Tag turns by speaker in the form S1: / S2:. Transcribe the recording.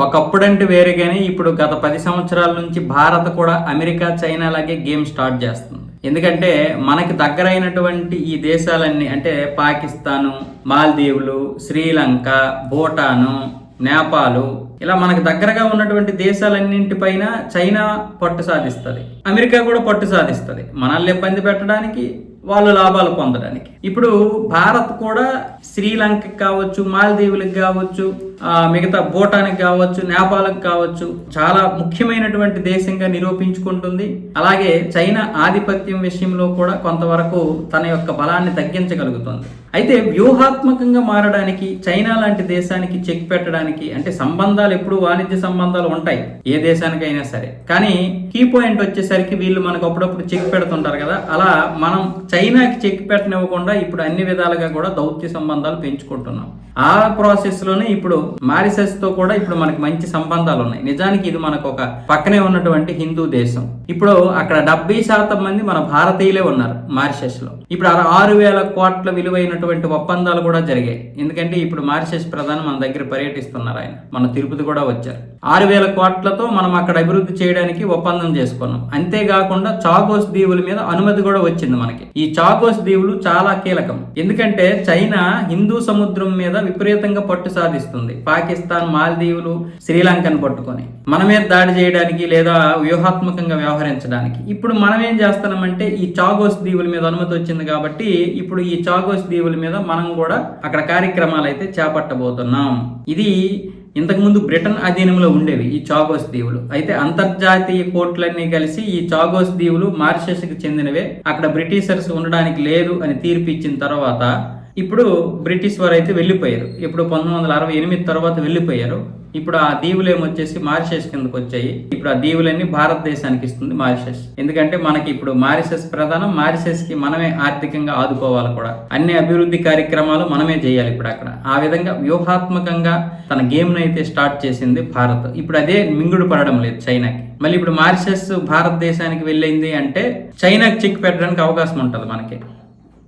S1: ఒకప్పుడంటే వేరే కానీ ఇప్పుడు గత పది సంవత్సరాల నుంచి భారత్ కూడా అమెరికా చైనా లాగే గేమ్ స్టార్ట్ చేస్తుంది. ఎందుకంటే మనకి దగ్గరైనటువంటి ఈ దేశాలన్నీ అంటే పాకిస్తాను మాల్దీవులు శ్రీలంక భూటాను నేపాలు ఇలా మనకు దగ్గరగా ఉన్నటువంటి దేశాలన్నింటిపైన చైనా పట్టు సాధిస్తుంది. అమెరికా కూడా పట్టు సాధిస్తుంది. మనల్ని ఇబ్బంది పెట్టడానికి వాళ్ళు లాభాలు పొందడానికి. ఇప్పుడు భారత్ కూడా శ్రీలంకకి కావచ్చు మాల్దీవులకు కావచ్చు మిగతా భూటానికి కావచ్చు నేపాల్కి కావచ్చు చాలా ముఖ్యమైనటువంటి దేశంగా నిరూపించుకుంటుంది. అలాగే చైనా ఆధిపత్యం విషయంలో కూడా కొంతవరకు తన యొక్క బలాన్ని తగ్గించగలుగుతుంది. అయితే వ్యూహాత్మకంగా మారడానికి చైనా లాంటి దేశానికి చెక్ పెట్టడానికి అంటే సంబంధాలు ఎప్పుడు వాణిజ్య సంబంధాలు ఉంటాయి ఏ దేశానికైనా సరే. కానీ కీ పాయింట్ వచ్చేసరికి వీళ్ళు మనకు అప్పుడప్పుడు చెక్ పెడుతుంటారు కదా అలా మనం చైనాకి చెక్ పెట్టనివ్వకుండా ఇప్పుడు అన్ని విధాలుగా కూడా దౌత్య సంబంధాలు పెంచుకుంటున్నాం. ఆ ప్రాసెస్లోనే ఇప్పుడు మారిసస్తో కూడా ఇప్పుడు మనకి మంచి సంబంధాలు ఉన్నాయి నిజానికి ఇది మనకు ఒక పక్కనే ఉన్నటువంటి హిందూ దేశం. ఇప్పుడు అక్కడ డెబ్బై శాతం మంది మన భారతీయులే ఉన్నారు మారిషస్లో ఇప్పుడు ఆరు వేల కోట్ల విలువైనటువంటి ఒప్పందాలు కూడా జరిగాయి. ఎందుకంటే ఇప్పుడు మారిషస్ ప్రధాని మన దగ్గర పర్యటిస్తున్నారు ఆయన. మన తిరుపతి కూడా వచ్చారు. ఆరు వేల కోట్లతో మనం అక్కడ అభివృద్ధి చేయడానికి ఒప్పందం చేసుకున్నాం. అంతేకాకుండా చాకోస్ దీవుల మీద అనుమతి కూడా వచ్చింది మనకి. ఈ చాకోస్ దీవులు చాలా కీలకం. ఎందుకంటే చైనా హిందూ సముద్రం మీద విపరీతంగా పట్టు సాధిస్తుంది. పాకిస్తాన్ మాల్దీవులు శ్రీలంకను పట్టుకొని మన మీద దాడి చేయడానికి లేదా వ్యూహాత్మకంగా వ్యవహరించడానికి. ఇప్పుడు మనం ఏం చేస్తున్నామంటే ఈ చాగోస్ దీవుల మీద అనుమతి వచ్చింది కాబట్టి ఇప్పుడు ఈ చాగోస్ దీవుల మీద మనం కూడా అక్కడ కార్యక్రమాలు అయితే చేపట్టబోతున్నాం. ఇది ఇంతకుముందు బ్రిటన్ అధీనంలో ఉండేవి ఈ చాగోస్ దీవులు. అయితే అంతర్జాతీయ కోర్టులన్నీ కలిసి ఈ చాగోస్ దీవులు మారిషస్కి చెందినవే. అక్కడ బ్రిటిషర్స్ ఉండడానికి లేదు అని తీర్పు ఇచ్చిన తర్వాత ఇప్పుడు బ్రిటిష్ వారు అయితే వెళ్ళిపోయారు. ఇప్పుడు పంతొమ్మిది వందల అరవై ఎనిమిది తర్వాత వెళ్ళిపోయారు. ఇప్పుడు ఆ దీవులు ఏమొచ్చేసి మారిషస్ కిందకు వచ్చాయి. ఇప్పుడు ఆ దీవులన్నీ భారతదేశానికి ఇస్తుంది మారిషస్. ఎందుకంటే మనకి ఇప్పుడు మారిషస్ ప్రధానం. మారిషస్కి మనమే ఆర్థికంగా ఆదుకోవాలి కూడా. అన్ని అభివృద్ధి కార్యక్రమాలు మనమే చేయాలి ఇప్పుడు అక్కడ. ఆ విధంగా వ్యూహాత్మకంగా తన గేమ్ అయితే స్టార్ట్ చేసింది భారత్. ఇప్పుడు అదే మింగుడు పడడం లేదు చైనాకి. మళ్ళీ ఇప్పుడు మారిషస్ భారతదేశానికి వెళ్ళింది అంటే చైనాకి చెక్ పెట్టడానికి అవకాశం ఉంటుంది మనకి.